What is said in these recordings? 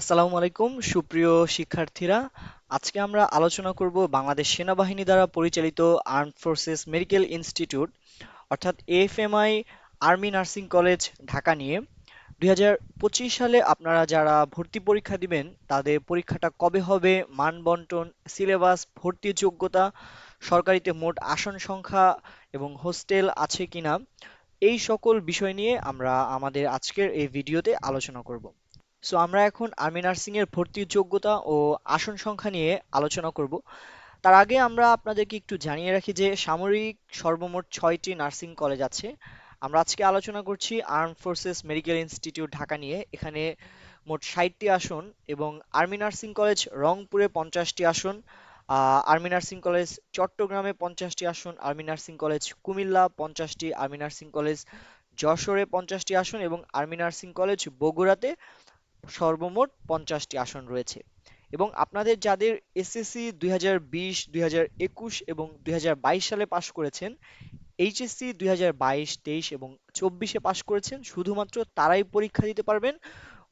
আসসালামু আলাইকুম, সুপ্রিয় শিক্ষার্থীরা। আজকে আমরা আলোচনা করব বাংলাদেশ সেনাবাহিনী দ্বারা পরিচালিত আর্মড ফোর্সেস মেডিকেল ইনস্টিটিউট অর্থাৎ AFMI army nursing college Dhaka নিয়ে। দু হাজার পঁচিশ সালে আপনারা যারা ভর্তি পরীক্ষা দিবেন, তাদের পরীক্ষাটা কবে হবে মান বন্টন সিলেবাস, ভর্তি যোগ্যতা, সরকারিতে মোট আসন সংখ্যা এবং হোস্টেল আছে কিনা, এই সকল বিষয় নিয়ে আমরা আমাদের আজকের এই ভিডিওতে আলোচনা করব। সো আমরা এখন আর্মি নার্সিং এর ভর্তির যোগ্যতা ও আসন সংখ্যা নিয়ে আলোচনা করব। তার আগে আমরা আপনাদেরকে একটু জানিয়ে রাখি যে সামরিক সর্বমোট ছয়টি নার্সিং কলেজ আছে। আমরা আজকে আলোচনা করছি arm forces medical institute Dhaka নিয়ে। এখানে মোট ষাটটি আসন এবং আর্মি নার্সিং কলেজ রংপুরে পঞ্চাশটি আসন আর্মি নার্সিং কলেজ চট্টগ্রামে পঞ্চাশটি আসন আর্মি নার্সিং কলেজ কুমিল্লা পঞ্চাশটি আর্মি নার্সিং কলেজ যশোরে পঞ্চাশটি আসন এবং আর্মি নার্সিং কলেজ বগুড়াতে সর্বমোট পঞ্চাশটি আসন রয়েছে। এবং আপনাদের যাদের এসএসসি দুই হাজার বিশ, দুই হাজার একুশ এবং দুই হাজার বাইশ সালে পাশ করেছেন এইচএসসি দুই হাজার বাইশ, তেইশ এবং চব্বিশে পাশ করেছেন, শুধুমাত্র তারাই পরীক্ষা দিতে পারবেন।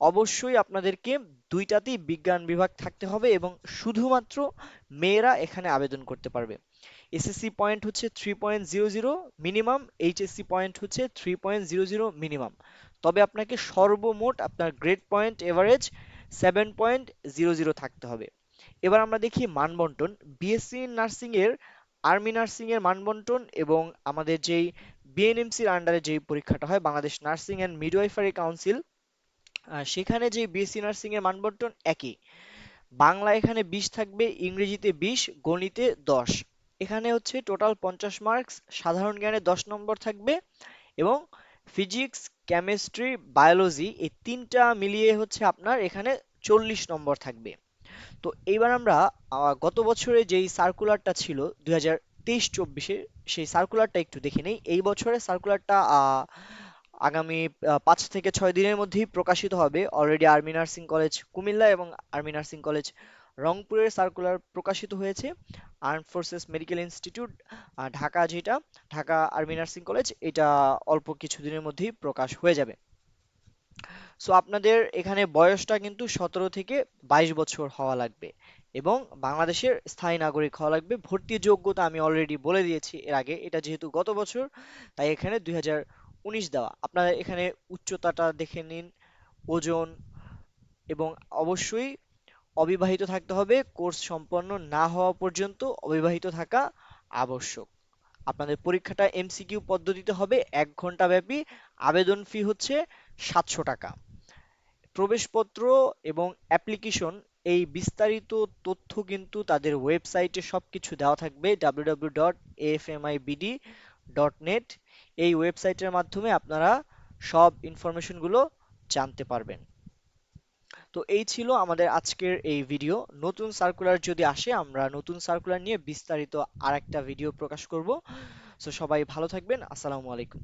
অবশ্যই আপনাদেরকে দুইটাতেই বিজ্ঞান বিভাগ থাকতে হবে এবং শুধুমাত্র মেয়েরা এখানে আবেদন করতে পারবে। এসএসসি পয়েন্ট হচ্ছে three point zero zero minimum HSC point হচ্ছে three point zero zero minimum তবে আপনাকে সর্বমোট আপনার grade point average seven point zero zero থাকতে হবে। এবার আমরা দেখি মানবন্টন। বিএসসি নার্সিং এর, আর্মি নার্সিং এর মানবন্টন এবং আমাদের যেই বিএনএমসির আন্ডারে যেই পরীক্ষাটা হয়, Bangladesh nursing and midwifery council সেখানে যে বিএসসি নার্সিং এর মানবন্টন একই। বাংলা এখানে বিশ থাকবে, ইংরেজিতে বিশ, গণিতে দশ। এখানে হচ্ছে টোটাল পঞ্চাশ মার্কস সাধারণ জ্ঞানে দশ নম্বর থাকবে এবং ফিজিক্স, কেমিস্ট্রি, বায়োলজি এই তিনটা মিলিয়ে হচ্ছে আপনার এখানে চল্লিশ নম্বর থাকবে। তো এইবার আমরা গত বছরে যেই সার্কুলারটা ছিল, দুই হাজার তেইশ চব্বিশে সেই সার্কুলারটা একটু দেখে নেই। এই বছরের সার্কুলারটা আগামী পাঁচ থেকে ছয় দিনের মধ্যেই প্রকাশিত হবে। Already army nursing college Comilla এবং আর্মি নার্সিং কলেজ রংপুরের সার্কুলার প্রকাশিত হয়েছে। Arm forces medical institute Dhaka যেটা, ঢাকা আর্মি নার্সিং কলেজ এটা অল্প কিছুদিনের মধ্যেই প্রকাশ হয়ে যাবে। সো আপনাদের এখানে বয়সটা কিন্তু সতেরো থেকে বাইশ বছর হওয়া লাগবে এবং বাংলাদেশের স্থায়ী নাগরিক হওয়া লাগবে। ভর্তি যোগ্যতা আমি অলরেডি বলে দিয়েছি এর আগে, এটা যেহেতু গত বছর, তাই এখানে দুই উনিশ দেওয়া। আপনারা এখানে উচ্চতাটা দেখে নিন, ওজন এবং অবশ্যই অবিবাহিত থাকতে হবে, কোর্স সম্পন্ন না হওয়া পর্যন্ত অবিবাহিত থাকা আবশ্যক। আপনাদের পরীক্ষাটা এমসিকিউ পদ্ধতিতে হবে, এক ঘণ্টা ব্যাপী। আবেদন ফি হচ্ছে সাতশো টাকা। প্রবেশপত্র এবং অ্যাপ্লিকেশন এই বিস্তারিত তথ্য কিন্তু তাদের ওয়েবসাইটে সব কিছু দেওয়া থাকবে www.afmibd.net এই ওয়েবসাইটের মাধ্যমে আপনারা সব ইনফরমেশনগুলো জানতে পারবেন। তো এই ছিল আমাদের আজকের এই ভিডিও নতুন সার্কুলার যদি আসে, আমরা নতুন সার্কুলার নিয়ে বিস্তারিত আরেকটা ভিডিও প্রকাশ করব। সো সবাই ভালো থাকবেন। আসসালামু আলাইকুম।